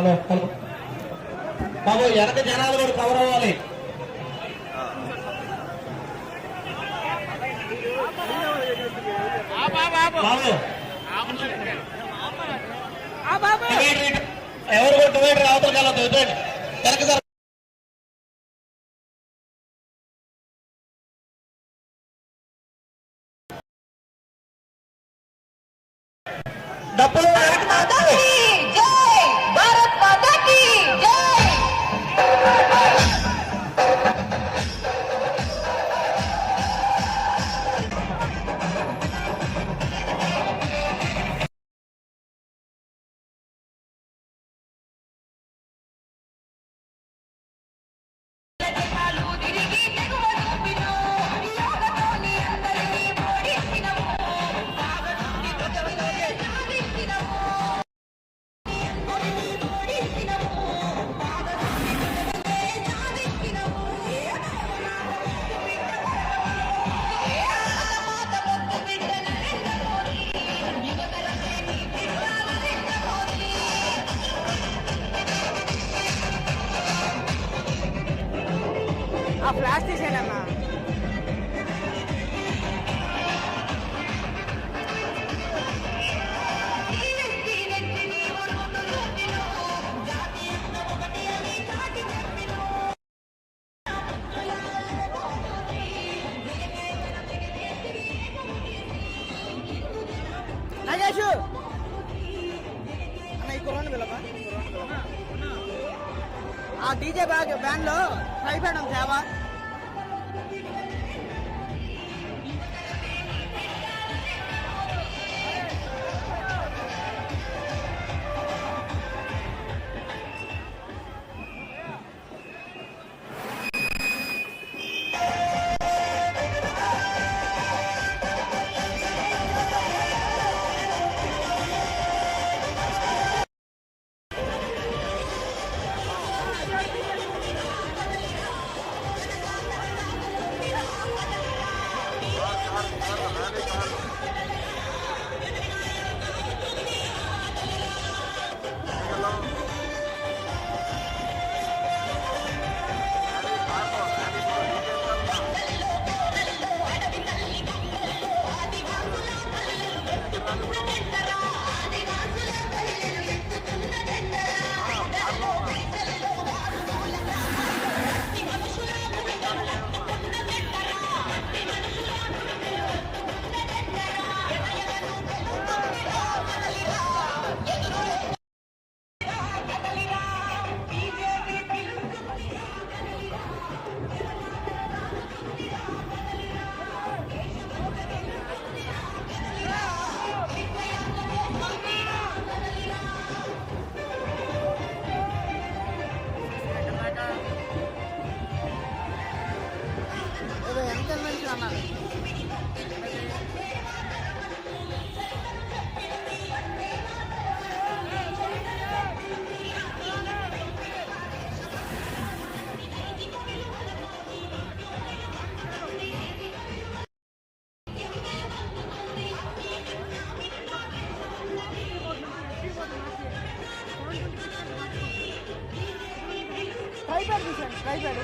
Hello hello. బాబు వెనక జనాలు కూడా కవర్ అవ్వాలి. బాబు. ఎవరు కూడా డివైడర్ అవతల కలదు వెనక సార్ డబ్బులు ఫ్లాష్ తీసేయండి అన్నా నాగేషు అన్న ఈ కుర్రాన్ని ఆ డీజే బ్యాగ్ బ్యాన్లో ట్రై ఉంది సేవ. భయపడదు సార్ భయపడు